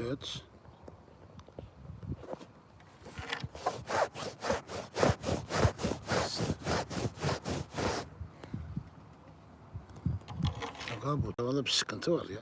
Evet. Yok abi bu tavada bir sıkıntı var ya.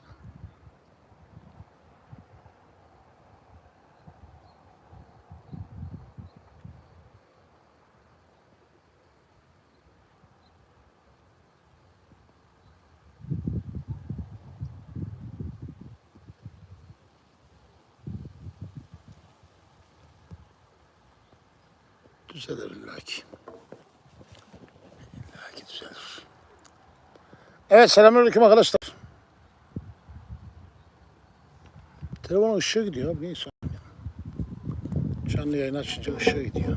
Evet selamünaleyküm arkadaşlar. Telefonun ışığı gidiyor neyse. Canlı yayın açınca ışığı gidiyor.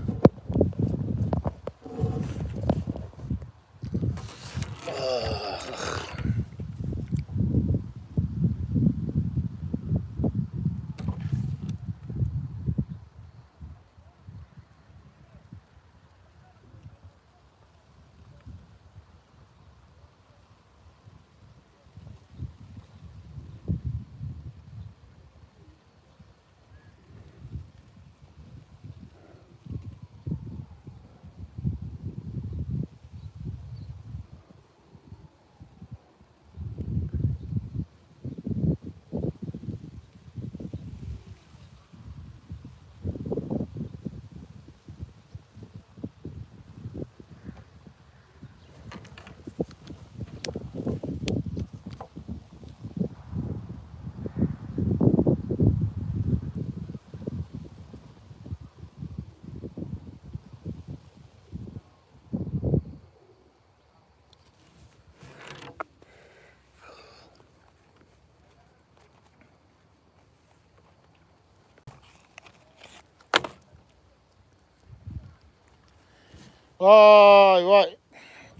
Vay vay.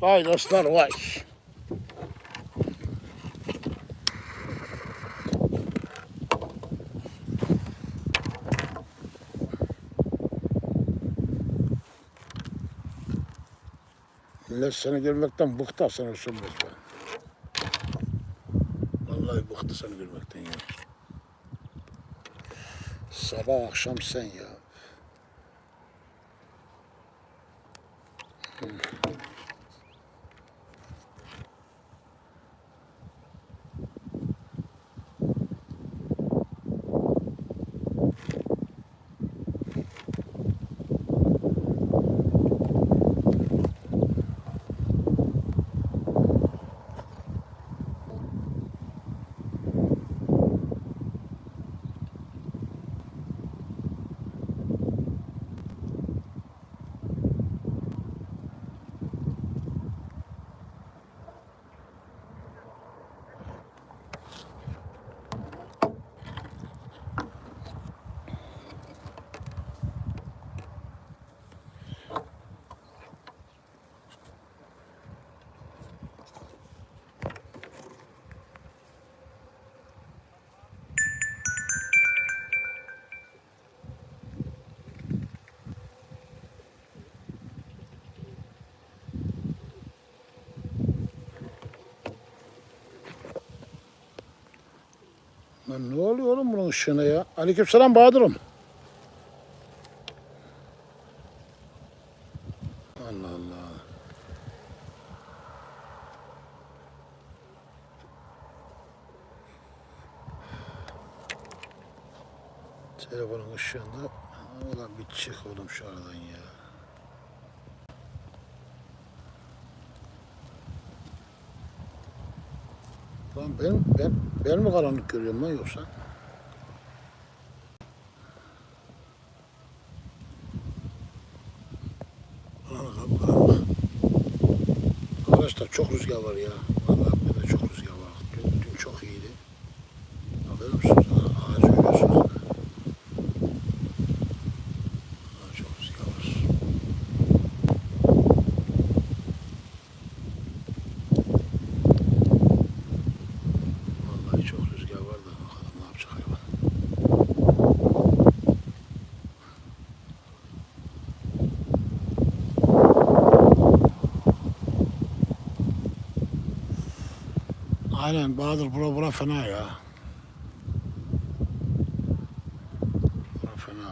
Vay dostlar vay. Millet seni görmekten bıktı sana sönmez be. Vallahi bıktı seni görmekten ya. Sabah akşam sen ya. Lan ne oluyor oğlum bunun ışığına ya? Aleykümselam Bahadır'ım. Allah Allah. Telefonun ışığında Ulan bir çık oğlum şu aradan ya. Lan ben, ben, ben mi karanlık görüyorum lan yoksa? Lan kapkaranlık. Arkadaşlar çok rüzgar var ya. Vallahi bende çok rüzgar var. Dün, dün çok iyiydi. Haberin musunuz? Ha, Ağacı görüyorsunuz. Ha, çok rüzgar var. Vallahi çok rüzgar var da bakalım ne yapacak hayvan. Aynen Bahadır bura bura fena ya.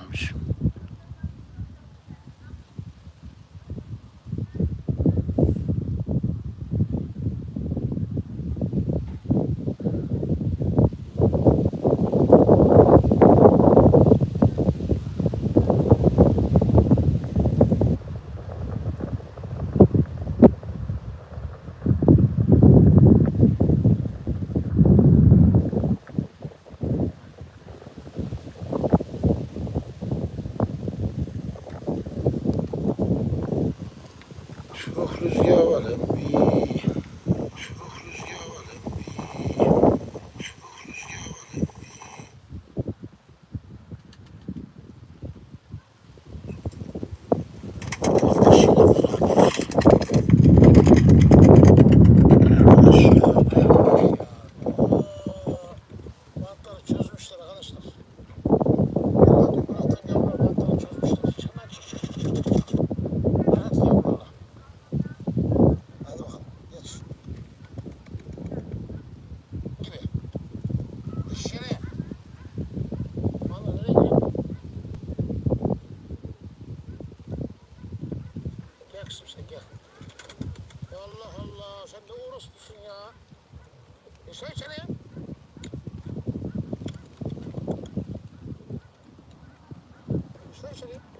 abiciğim. Çok rüzgar 실.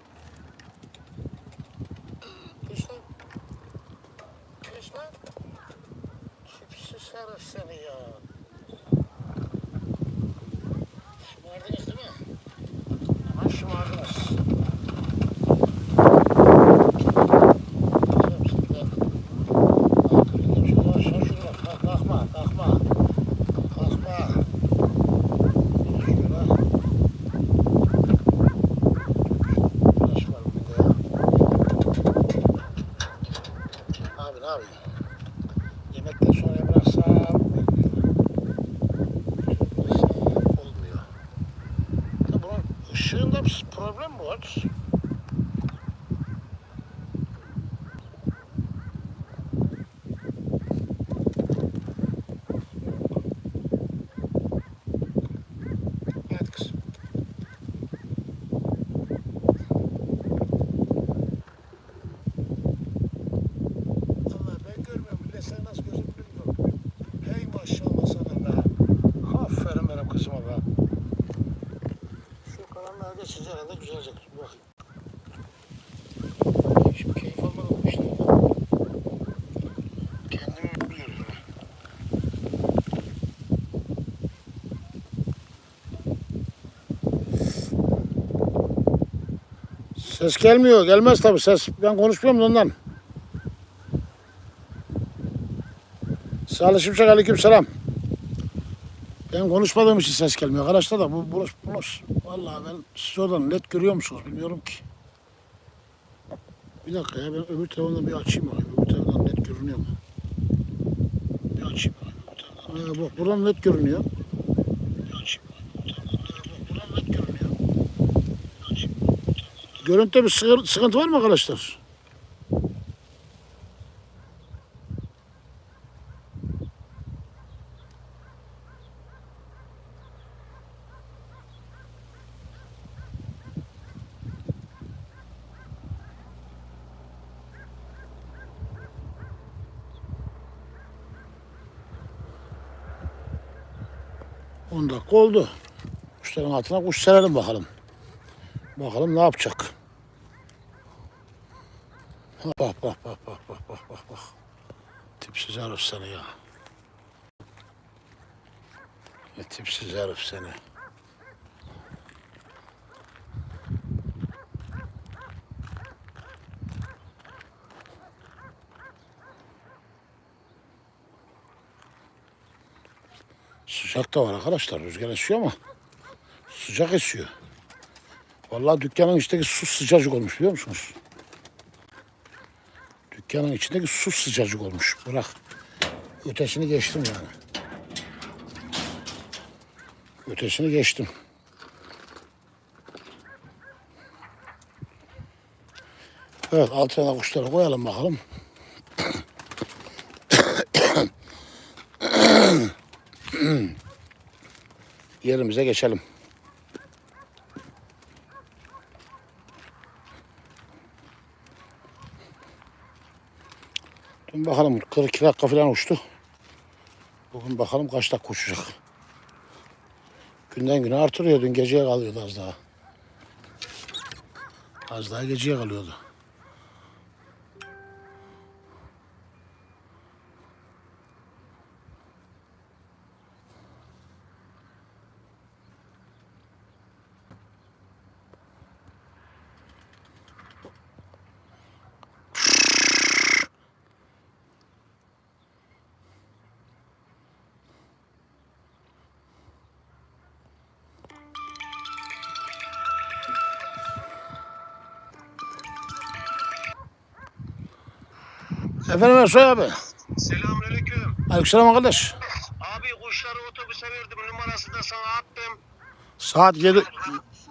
Ses gelmiyor. Gelmez tabii ses. Ben konuşmuyorum da ondan. Salih Şimşek aleyküm selam. Ben konuşmadığım için ses gelmiyor. Arkadaşlar da bu burası burası. Vallahi ben siz oradan net görüyor musunuz bilmiyorum ki. Bir dakika ya ben öbür telefondan bir açayım bakayım. Öbür telefondan net görünüyor mu? Bir açayım bakayım. Ha, bak buradan net görünüyor. Bir açayım bakayım öbür telefondan. Ha, bak buradan net görünüyor. Bir açayım bakayım öbür telefondan. Görüntüde bir sıkı- sıkıntı var mı arkadaşlar? On dakika oldu. Kuşların altına kuş serelim bakalım. Bakalım ne yapacak. Bak bak bak bak bak bak bak bak. Tipsiz herif seni ya. Ne tipsiz herif seni. Sıcak da var arkadaşlar. Rüzgar esiyor ama sıcak esiyor. Vallahi dükkanın içindeki su sıcacık olmuş biliyor musunuz? Dükkanın içindeki su sıcacık olmuş. Bırak. Ötesini geçtim yani. Ötesini geçtim. Evet altına kuşları koyalım bakalım. Yerimize geçelim. Bakalım 42 dakika falan uçtu. Bugün bakalım kaç dakika uçacak. Günden güne artırıyor. Dün geceye kalıyordu az daha. Az daha geceye kalıyordu. Efendim Ersoy abi. Selamünaleyküm. Aleykümselam kardeş. Abi kuşları otobüse verdim numarasını da sana attım. Saat 7.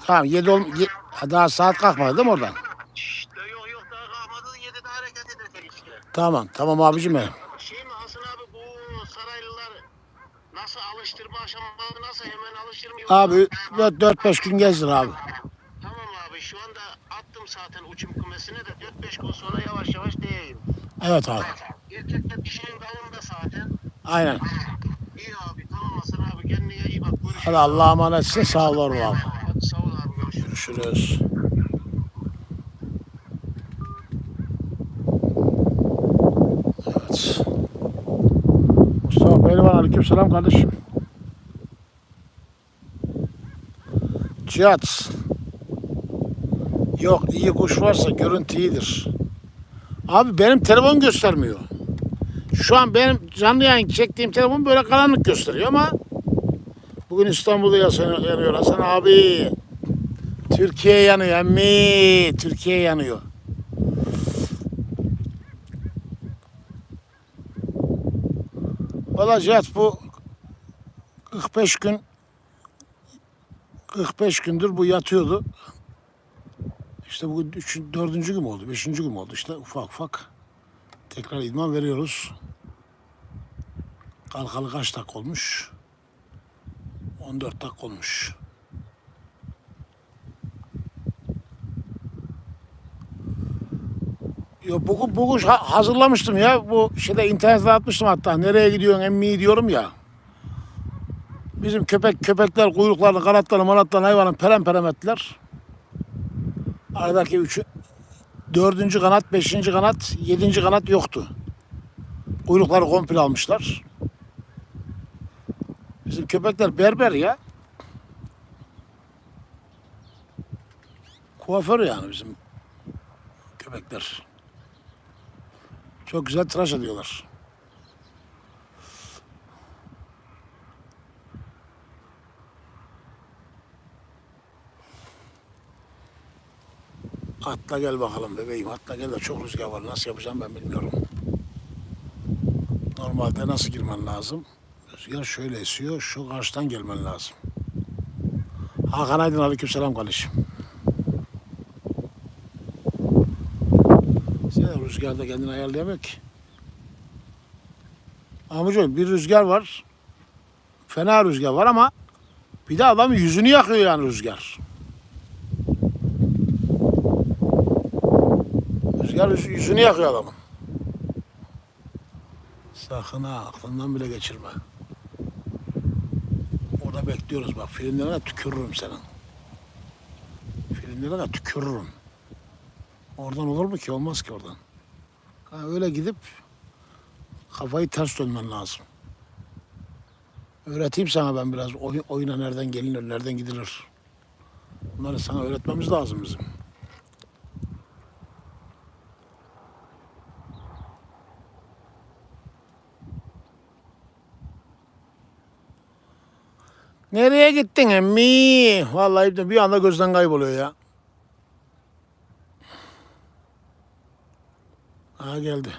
Tamam 7 ol ye- daha saat kalkmadı değil mi oradan? İşte yok yok daha kalmadı 7'de hareket edecek işte. Tamam tamam abicim benim. Şey mi Hasan abi bu saraylılar nasıl alıştırma aşamaları nasıl hemen alıştırmıyor? Abi 4-5 gün gezdir abi. Tamam abi şu anda attım zaten uçum kümesine de 4-5 gün sonra yavaş yavaş değeyim. Evet abi. Erkekler dişinin dalında zaten. Aynen. İyi abi tamam Hasan abi kendine iyi bak görüşürüz. Hadi Allah'a emanetsin sağ ol abi. Hadi sağ ol abi görüşürüz. Görüşürüz. Evet. Mustafa Pehlivan aleykümselam kardeşim. Cihat. Yok iyi kuş varsa görüntü iyidir. Abi benim telefon göstermiyor. Şu an benim canlı yayın çektiğim telefon böyle karanlık gösteriyor ama bugün İstanbul'da yanıyor, Hasan abi. Türkiye yanıyor emmi. Türkiye yanıyor. Valla Cihat bu 45 gün 45 gündür bu yatıyordu. İşte bugün üç, dördüncü gün oldu, beşinci gün oldu işte ufak ufak tekrar idman veriyoruz. Kalkalı kaç dakika olmuş? 14 dakika olmuş. Yo, bugün ha- hazırlamıştım ya. Bu şeyde internete atmıştım hatta. Nereye gidiyorsun emmi diyorum ya. Bizim köpek köpekler kuyruklarını, kanatlarını, manatlarını hayvanın perem perem ettiler. Aradaki üçü, dördüncü kanat, beşinci kanat, yedinci kanat yoktu. Kuyrukları komple almışlar. Bizim köpekler berber ya. Kuaför yani bizim köpekler. Çok güzel tıraş ediyorlar. Atla gel bakalım bebeğim. Atla gel de çok rüzgar var. Nasıl yapacağım ben bilmiyorum. Normalde nasıl girmen lazım? Rüzgar şöyle esiyor. Şu karşıdan gelmen lazım. Hakan Aydın aleykümselam kardeşim. Sen rüzgarda kendini ayarlayamıyor ki. Amca bir rüzgar var. Fena rüzgar var ama bir de adamın yüzünü yakıyor yani rüzgar. Rüzgar yüz- yüzünü yakıyor adamın. Sakın ha aklından bile geçirme. Orada bekliyoruz bak filmlerine tükürürüm senin. Filmlerine tükürürüm. Oradan olur mu ki? Olmaz ki oradan. Ha, öyle gidip kafayı ters dönmen lazım. Öğreteyim sana ben biraz oy- oyuna nereden gelinir, nereden gidilir. Bunları sana öğretmemiz lazım bizim. Nereye gittin emmi? Vallahi bir anda gözden kayboluyor ya. Ha geldi.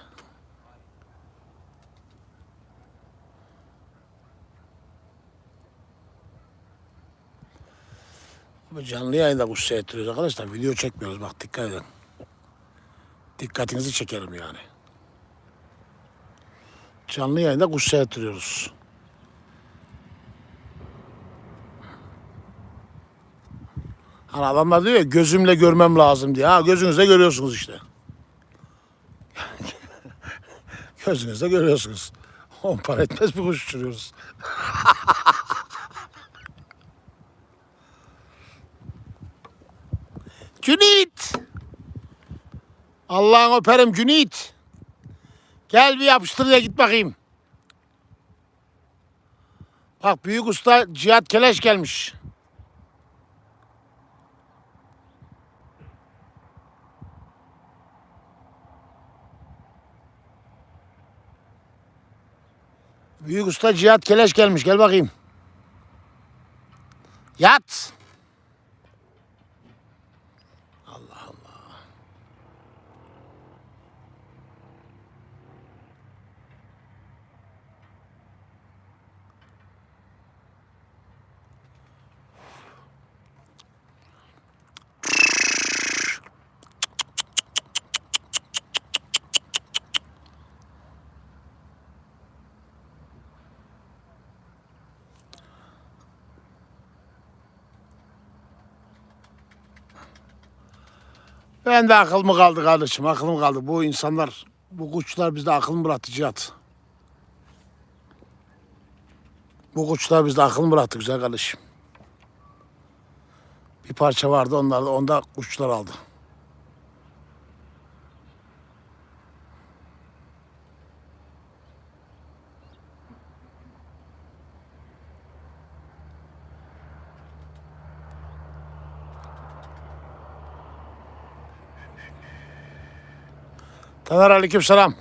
Canlı yayında kuş seyrettiriyoruz arkadaşlar. Video çekmiyoruz bak dikkat edin. Dikkatinizi çekerim yani. Canlı yayında kuş seyrettiriyoruz. Hani adamlar diyor ya gözümle görmem lazım diye. Ha gözünüzle görüyorsunuz işte. Gözünüzde görüyorsunuz. On para etmez bir kuş uçuruyoruz. Cüneyt! Allah'ın öperim Cüneyt. Gel bir yapıştır ya git bakayım. Bak büyük usta Cihat Keleş gelmiş. Büyük usta Cihat Keleş gelmiş. Gel bakayım. Yat. Allah Allah. Ben de akıl kaldı kardeşim? Akıl kaldı? Bu insanlar, bu kuşlar bizde akıl mı bıraktı Cihat? Bu kuşlar bizde akıl mı bıraktı güzel kardeşim? Bir parça vardı onlarda, onda kuşlar aldı. Taner aleyküm selam.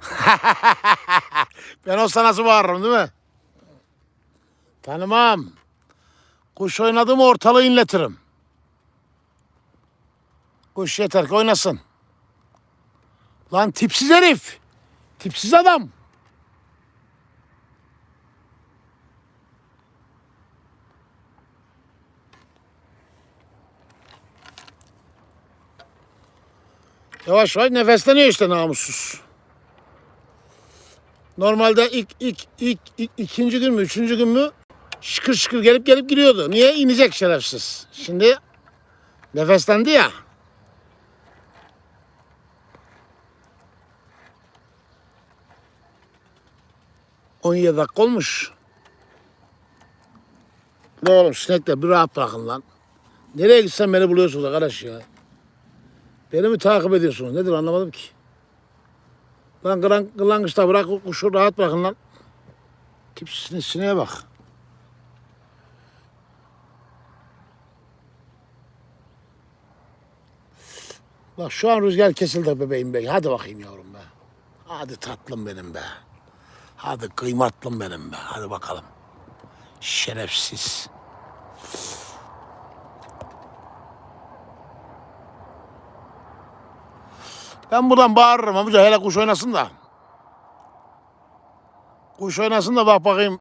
ben olsa nasıl bağırırım değil mi? Tanımam. Kuş oynadım ortalığı inletirim. Kuş yeter ki oynasın. Lan tipsiz herif. Tipsiz adam. Yavaş yavaş nefesleniyor işte namussuz. Normalde ilk, ilk, ilk, ilk ikinci gün mü, üçüncü gün mü şıkır şıkır gelip gelip giriyordu. Niye? inecek şerefsiz. Şimdi nefeslendi ya. On yedi dakika olmuş. Ne oğlum sinekler bir rahat bırakın lan. Nereye gitsen beni buluyorsunuz arkadaş ya. Beni mi takip ediyorsunuz? Nedir anlamadım ki. Lan kıran, kılangıçta bırak kuşu rahat bırakın lan. Tipsine sineğe bak. Bak şu an rüzgar kesildi bebeğim be. Hadi bakayım yavrum be. Hadi tatlım benim be. Hadi kıymatlım benim be. Hadi bakalım. Şerefsiz. Ben buradan bağırırım amca hele kuş oynasın da. Kuş oynasın da bak bakayım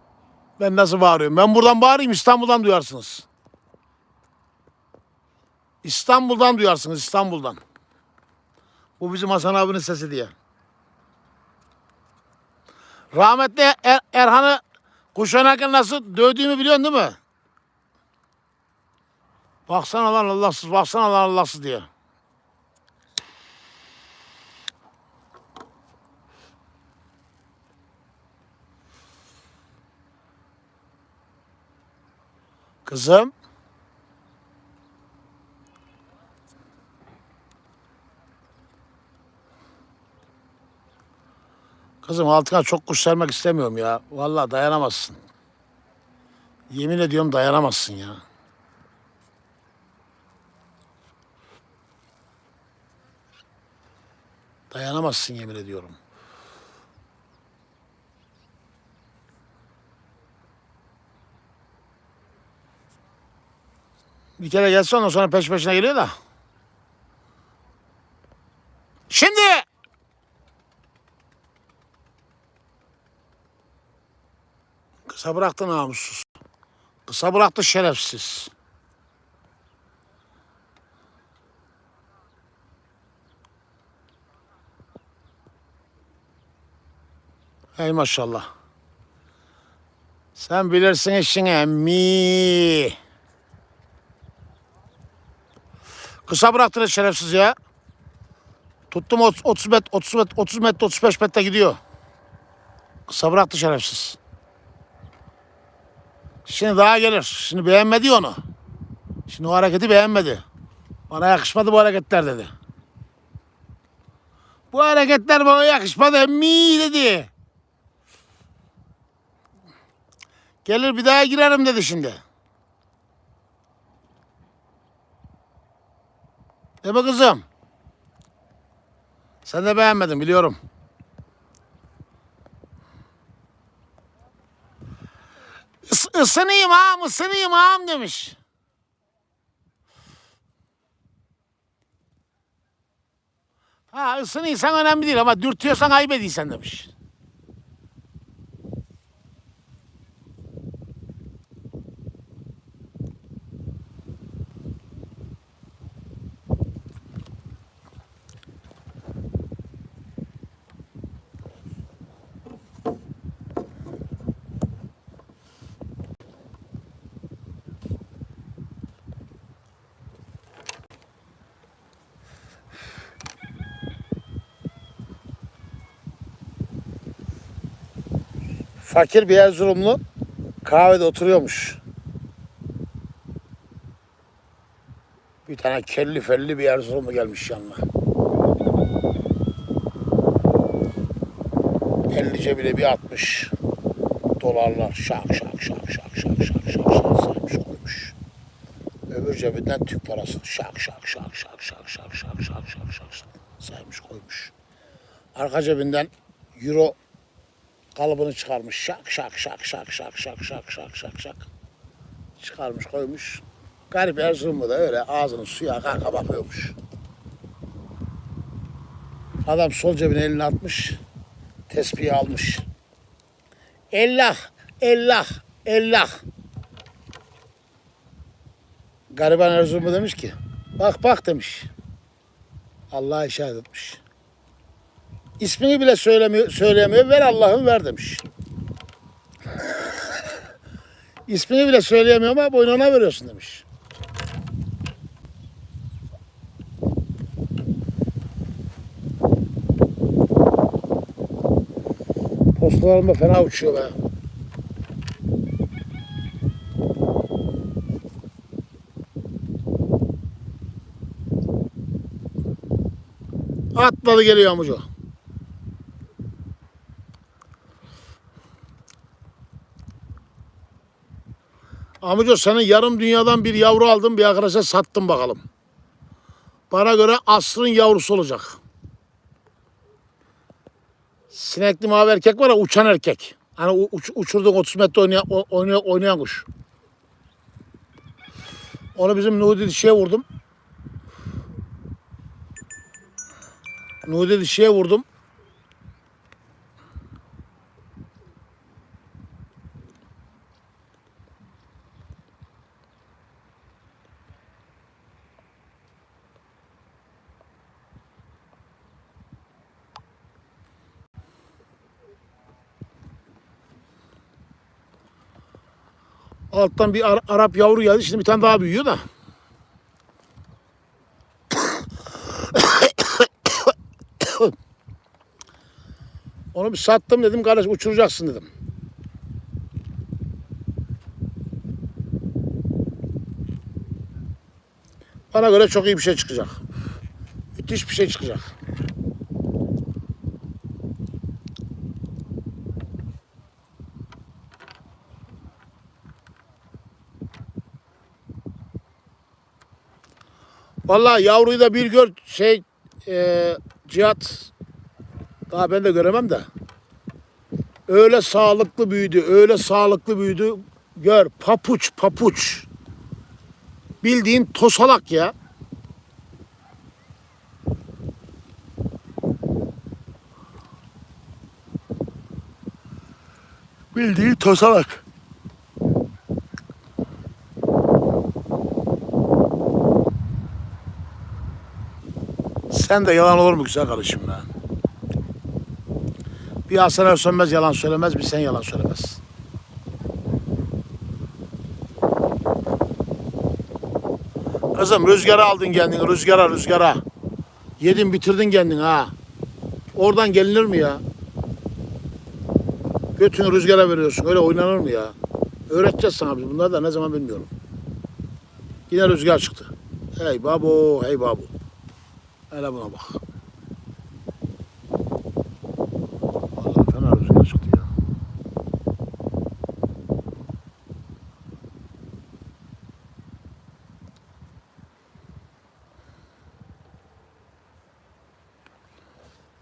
ben nasıl bağırıyorum. Ben buradan bağırayım İstanbul'dan duyarsınız. İstanbul'dan duyarsınız İstanbul'dan. Bu bizim Hasan abinin sesi diye. Rahmetli Er- Erhan'ı kuş oynarken nasıl dövdüğümü biliyorsun değil mi? Baksana lan Allahsız, baksana lan Allahsız diye. Kızım. Kızım altına çok kuş sermek istemiyorum ya. Vallahi dayanamazsın. Yemin ediyorum dayanamazsın ya. Dayanamazsın yemin ediyorum. Bir kere gelse ondan sonra peş peşine geliyor da. Şimdi. Kısa bıraktı namussuz. Kısa bıraktı şerefsiz. Ey maşallah. Sen bilirsin işini emmi. Kısa bıraktınız şerefsiz ya. Tuttum 30 30 metre, 30 metre, 30 metre, 35 metre gidiyor. Kısa bıraktı şerefsiz. Şimdi daha gelir. Şimdi beğenmedi onu. Şimdi o hareketi beğenmedi. Bana yakışmadı bu hareketler dedi. Bu hareketler bana yakışmadı emmi dedi. Gelir bir daha girerim dedi şimdi. Değil mi kızım? Sen de beğenmedin biliyorum. Is, ısınayım ağam, ısınayım ağam demiş. Ha ısınıysan önemli değil ama dürtüyorsan ayıp demiş. Fakir bir Erzurumlu kahvede oturuyormuş. Bir tane kelli felli bir Erzurumlu gelmiş yanına. Elli cebine bir atmış. Dolarlar şak şak şak şak şak şak şak şak saymış koymuş. Öbür cebinden Türk parası şak şak şak şak şak şak şak şak şak şak saymış koymuş. Arka cebinden euro kalıbını çıkarmış. Şak şak şak şak şak şak şak şak şak şak. Çıkarmış koymuş. Garip Erzurumlu da öyle ağzını suya kanka bakıyormuş. Adam sol cebine elini atmış. Tespihi almış. Allah, Allah, Allah. Gariban Erzurumlu demiş ki, bak bak demiş. Allah'a işaret etmiş. İsmini bile söylemiyor, söyleyemiyor. Ver Allah'ım ver demiş. İsmini bile söyleyemiyor ama boynuna veriyorsun demiş. Postalarım da fena uçuyor be. Atladı geliyor amucu. Amca senin yarım dünyadan bir yavru aldım bir arkadaşa sattım bakalım. Bana göre asrın yavrusu olacak. Sinekli mavi erkek var ya uçan erkek. Hani uç, uçurduk 30 metre oynayan, oynayan, oynayan kuş. Onu bizim Nudi dişiye vurdum. Nudi dişiye vurdum. Alttan bir Ara- Arap yavru geldi. Şimdi bir tane daha büyüyor da. Onu bir sattım dedim. Kardeş uçuracaksın dedim. Bana göre çok iyi bir şey çıkacak. Müthiş bir şey çıkacak. Vallahi yavruyu da bir gör şey e, Cihat daha ben de göremem de. Öyle sağlıklı büyüdü, öyle sağlıklı büyüdü. Gör papuç papuç. Bildiğin tosalak ya. Bildiğin tosalak. Sen de yalan olur mu güzel kardeşim be? Bir Hasan Sönmez yalan söylemez, bir sen yalan söylemez. Kızım rüzgara aldın kendini, rüzgara rüzgara. Yedin bitirdin kendin ha. Oradan gelinir mi ya? Götünü rüzgara veriyorsun. Öyle oynanır mı ya? Öğreteceğiz sana biz. Bunları da ne zaman bilmiyorum. Yine rüzgar çıktı. Hey babo, hey babo. Hele buna bak. Vallahi fena rüzgar çıktı ya.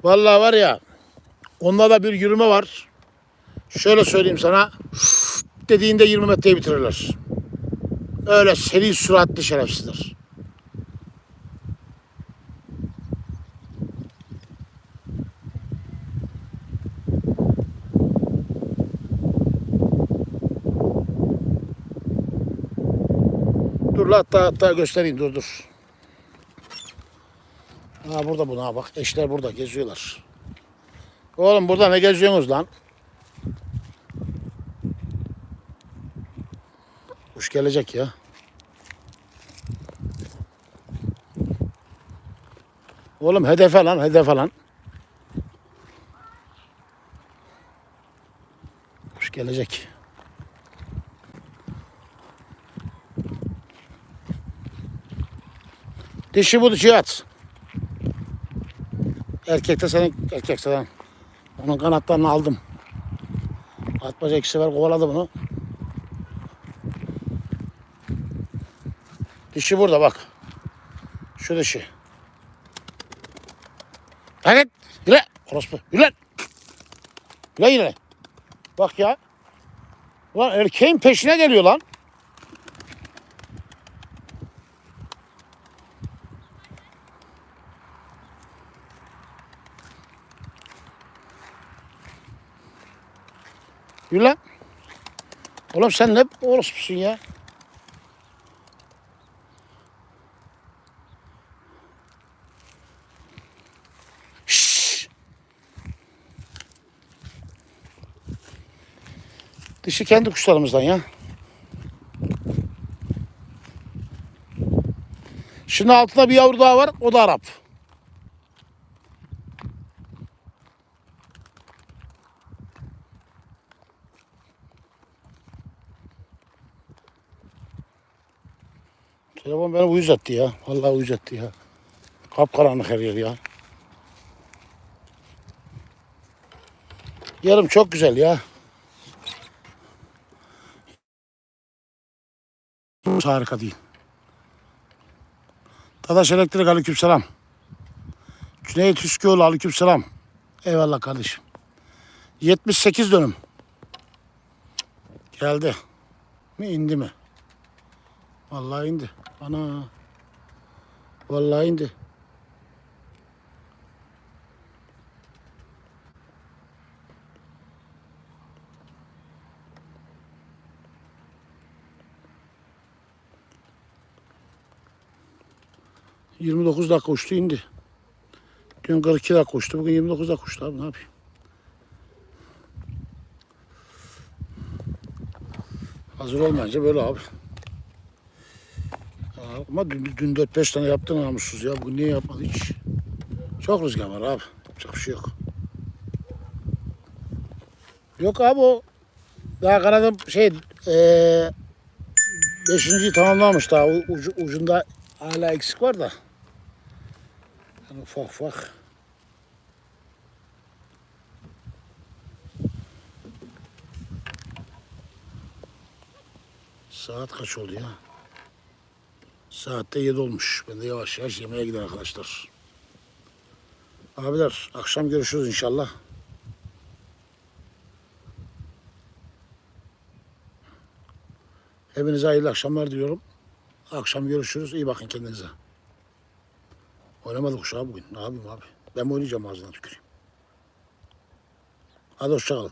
Vallahi var ya, onda da bir yürüme var. Şöyle söyleyeyim sana, dediğinde 20 metreyi bitirirler. Öyle seri süratli şerefsizler. Dur la hatta hatta göstereyim dur dur. Ha burada bu ha bak eşler burada geziyorlar. Oğlum burada ne geziyorsunuz lan? Kuş gelecek ya. Oğlum hedefe lan hedefe lan. Kuş gelecek. Dişi bu dişi at. Erkek de senin erkek sen. Onun kanatlarını aldım. Atmaca iki sefer kovaladı bunu. Dişi burada bak. Şu dişi. Hadi yürü. Orospu yürü. Yürü yürü. Bak ya. Ulan erkeğin peşine geliyor lan. Yürü. Oğlum sen ne orospusun ya? Şşş. Dişi kendi kuşlarımızdan ya. Şimdi altında bir yavru daha var. O da Arap. Telefon beni uyuz etti ya. Vallahi uyuz etti ya. Kapkaranlık her yer ya. Yarım çok güzel ya. Harika değil. Dadaş Elektrik aleykümselam. Cüneyt Üsküoğlu aleykümselam. Eyvallah kardeşim. 78 dönüm. Geldi. Mi indi mi? Vallahi indi. Ana. Vallahi indi. Yirmi dokuz dakika uçtu indi. Dün 42 dakika uçtu. Bugün 29 dakika uçtu abi ne yapayım? Hazır olmayınca böyle abi. Ama dün, dün 4-5 tane yaptın namussuz ya. Bugün niye yapmadı hiç? Çok rüzgar var abi. Yapacak bir şey yok. Yok abi o daha kanadım şey eee beşinciyi tamamlamış daha ucu, ucunda hala eksik var da. Yani ufak ufak. Saat kaç oldu ya? Saatte 7 olmuş. Ben de yavaş yavaş yemeğe gider arkadaşlar. Abiler akşam görüşürüz inşallah. Hepinize hayırlı akşamlar diliyorum. Akşam görüşürüz. İyi bakın kendinize. Oynamadık uşağı bugün. Ne yapayım abi? Ben oynayacağım ağzına tüküreyim. Hadi hoşçakalın.